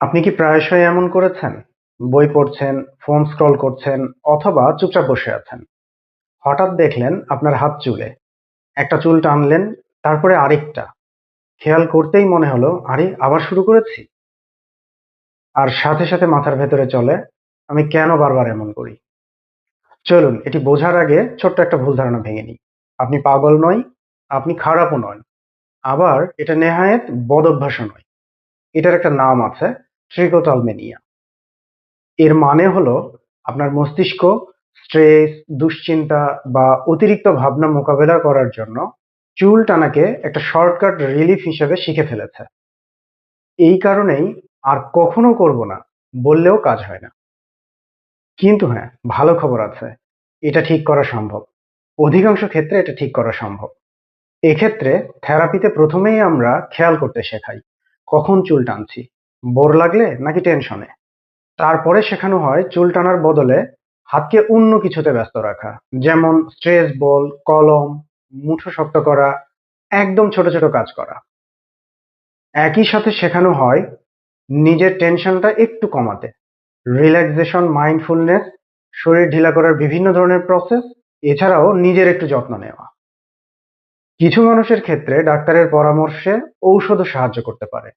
আপনি কি প্রায়শই এমন করেছেন? বই পড়ছেন, ফোন স্ক্রল করছেন অথবা চুপচাপ বসে আছেন। হঠাৎ দেখলেন আপনার হাত চুলে। একটা চুল টানলেন, তারপরে আরেকটা। খেয়াল করতেই মনে হলো, আরে আবার শুরু করেছি? আর সাথে, সাথে মাথার ভেতরে চলে, আমি কেন বারবার এমন করি? চলুন এটি বোঝার আগে ছোট্ট একটা ভুল ধারণা ভেঙে নিই। আপনি পাগল নয়, আপনি খারাপও নন। আবার এটা নেহায়েত বদ অভ্যাসও নয়। এটার একটা নাম আছে ট্রিকোটালমেনিয়া। এর মানে হলো আপনার মস্তিষ্ক স্ট্রেস, দুশ্চিন্তা বা অতিরিক্ত ভাবনা মোকাবেলা করার জন্য চুল টানাকে একটা শর্টকাট রিলিফ হিসেবে শিখে ফেলেছে। এই কারণেই আর কখনো করব না বললেও কাজ হয় না। কিন্তু হ্যাঁ, ভালো খবর আছে। এটা ঠিক করা সম্ভব। অধিকাংশ ক্ষেত্রে এটা ঠিক করা সম্ভব। এক্ষেত্রে থেরাপিতে প্রথমেই আমরা খেয়াল করতে শেখাই। কখন চুল টানছি? বোর লাগলে নাকি টেনশনে? তারপরে শেখানো হয় চুল টানার বদলে হাতকে অন্য কিছুতে ব্যস্ত রাখা। যেমন স্ট্রেস বল, কলম, মুঠো শক্ত করা, একদম ছোট, ছোট কাজ করা। একই সাথে শেখানো হয় নিজের টেনশনটা একটু কমাতে। রিল্যাক্সেশন, মাইন্ডফুলনেস, শরীর ঢিলা করার বিভিন্ন ধরনের প্রসেস, এছাড়াও নিজের একটু যত্ন নেওয়া। কিছু মানুষের ক্ষেত্রে ডাক্তারের পরামর্শে ঔষধও সাহায্য করতে পারে।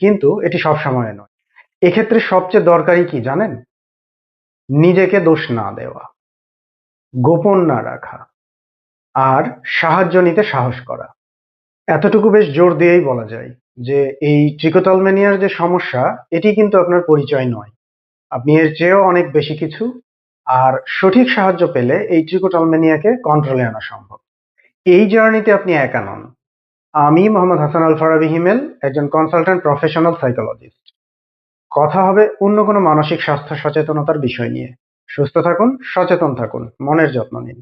কিন্তু এটি সবসময় নয়। এক্ষেত্রে সবচেয়ে দরকারি কি জানেন? নিজেকে দোষ না দেওয়া, গোপন না রাখা, আর সাহায্য নিতে সাহস করা। এতটুকু বেশ জোর দিয়েই বলা যায় যে এই ট্রিকোটালমেনিয়ার যে সমস্যা এটি কিন্তু আপনার পরিচয় নয়। আপনি এর চেয়েও অনেক বেশি কিছু আর সঠিক সাহায্য পেলে এই ট্রিকোটালমেনিয়াকে কন্ট্রোলে আনা সম্ভব। এই জার্নিতে আপনি একা নন। আমি মোহাম্মদ হাসান আল ফারাবি হিমেল একজন কনসালট্যান্ট প্রফেশনাল সাইকোলজিস্ট। কথা হবে অন্য কোনো মানসিক স্বাস্থ্য সচেতনতার বিষয় নিয়ে। সুস্থ থাকুন, সচেতন থাকুন, মনের যত্ন নিন।